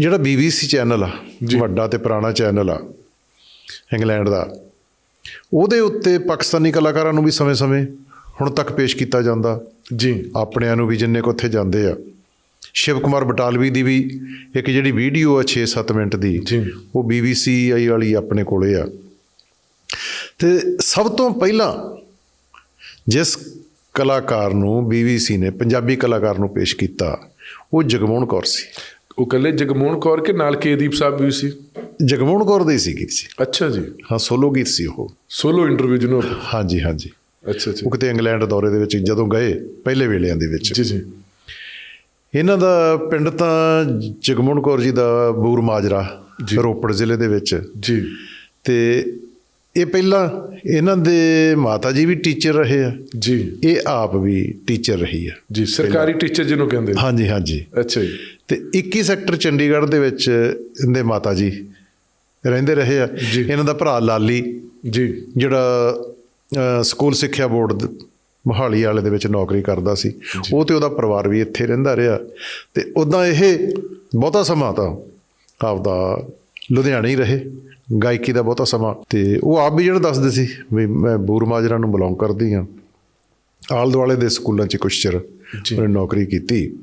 ਜਿਹੜਾ BBC channel ਆ ਵੱਡਾ ਤੇ ਪੁਰਾਣਾ ਚੈਨਲ ਆ ਇੰਗਲੈਂਡ ਦਾ ਉਹਦੇ ਉੱਤੇ ਪਾਕਿਸਤਾਨੀ ਕਲਾਕਾਰਾਂ ਨੂੰ ਵੀ ਸਮੇਂ-ਸਮੇਂ ਹੁਣ ਤੱਕ ਪੇਸ਼ ਕੀਤਾ ਜਾਂਦਾ। ਜੀ। ਆਪਣਿਆਂ ਨੂੰ ਵੀ ਜਿੰਨੇ ਕੁ ਉੱਥੇ ਜਾਂਦੇ ਆ। ਸ਼ਿਵ ਕੁਮਾਰ ਬਟਾਲਵੀ ਦੀ ਵੀ ਇੱਕ ਜਿਹੜੀ ਵੀਡੀਓ ਆ 6-7 ਮਿੰਟ ਦੀ ਜੀ। ਉਹ BBC ਆਈ ਵਾਲੀ ਆਪਣੇ ਕੋਲੇ ਆ। ਤੇ ਸਭ ਤੋਂ ਪਹਿਲਾਂ ਜਿਸ ਕਲਾਕਾਰ ਨੂੰ BBC ਨੇ ਪੰਜਾਬੀ ਕਲਾਕਾਰ ਨੂੰ ਪੇਸ਼ ਕੀਤਾ ਉਹ ਜਗਮੋਹਨ ਕੌਰ ਸੀ। ਉਹ ਕੱਲੇ ਜਗਮੋਹਨ ਕੌਰ ਕੇ ਨਾਲ ਕੇਦੀਪ ਸਾਹਿਬ ਵੀ ਸੀ? ਜਗਮੋਹਨ ਕੌਰ ਦੇ ਸੀ ਗੀਤ ਸੀ ਅੱਛਾ ਜੀ। ਹਾਂ ਸੋਲੋ ਗੀਤ ਸੀ ਉਹ। ਸੋਲੋ ਇੰਟਰਵਿਊ ਜਿਹਨੂੰ ਹਾਂਜੀ ਹਾਂਜੀ। ਅੱਛਾ ਅੱਛਾ। ਉਹ ਕਿਤੇ ਇੰਗਲੈਂਡ ਦੌਰੇ ਦੇ ਵਿੱਚ ਜਦੋਂ ਗਏ ਪਹਿਲੇ ਵੇਲਿਆਂ ਦੇ ਵਿੱਚ। ਜੀ ਜੀ। ਇਹਨਾਂ ਦਾ ਪਿੰਡ ਤਾਂ ਜਗਮੋਹਨ ਕੌਰ ਜੀ ਦਾ ਬੂਰ ਮਾਜਰਾ ਰੋਪੜ ਜ਼ਿਲ੍ਹੇ ਦੇ ਵਿੱਚ। ਜੀ। ਤੇ ਇਹ ਪਹਿਲਾਂ ਇਹਨਾਂ ਦੇ ਮਾਤਾ ਜੀ ਵੀ ਟੀਚਰ ਰਹੇ ਆ। ਜੀ। ਇਹ ਆਪ ਵੀ ਟੀਚਰ ਰਹੀ ਆ। ਜੀ ਸਰਕਾਰੀ ਟੀਚਰ ਜਿਹਨੂੰ ਕਹਿੰਦੇ। ਹਾਂਜੀ ਹਾਂਜੀ। ਅੱਛਾ ਜੀ। ਤੇ 21 ਸੈਕਟਰ ਚੰਡੀਗੜ੍ਹ ਦੇ ਵਿੱਚ ਇਹਦੇ ਮਾਤਾ ਜੀ ਰਹਿੰਦੇ ਰਹੇ ਆ। ਇਹਨਾਂ ਦਾ ਭਰਾ ਲਾਲੀ ਜੀ। ਜਿਹੜਾ ਸਕੂਲ ਸਿੱਖਿਆ ਬੋਰਡ ਮੋਹਾਲੀ ਵਾਲੇ ਦੇ ਵਿੱਚ ਨੌਕਰੀ ਕਰਦਾ ਸੀ। ਉਹ ਤੇ ਉਹਦਾ ਪਰਿਵਾਰ ਵੀ ਇੱਥੇ ਰਹਿੰਦਾ ਰਿਹਾ। ਤੇ ਉਦਾਂ ਇਹ ਬਹੁਤਾ ਸਮਾਂ ਤਾਂ ਆਪਦਾ ਲੁਧਿਆਣੇ ਹੀ ਰਹੇ ਗਾਇਕੀ ਦਾ ਬਹੁਤਾ ਸਮਾਂ। ਤੇ ਉਹ ਆਪ ਵੀ ਜਿਹੜਾ ਦੱਸਦੇ ਸੀ ਵੀ ਮੈਂ ਬੂਰ ਮਾਜਰਾ ਨੂੰ ਬਿਲੋਂਗ ਕਰਦੀ ਹਾਂ। ਆਲ ਦੁਆਲੇ ਦੇ ਸਕੂਲਾਂ 'ਚ ਕੁਛ ਚਿਰ। ਉਹਨੇ ਨੌਕਰੀ ਕੀਤੀ।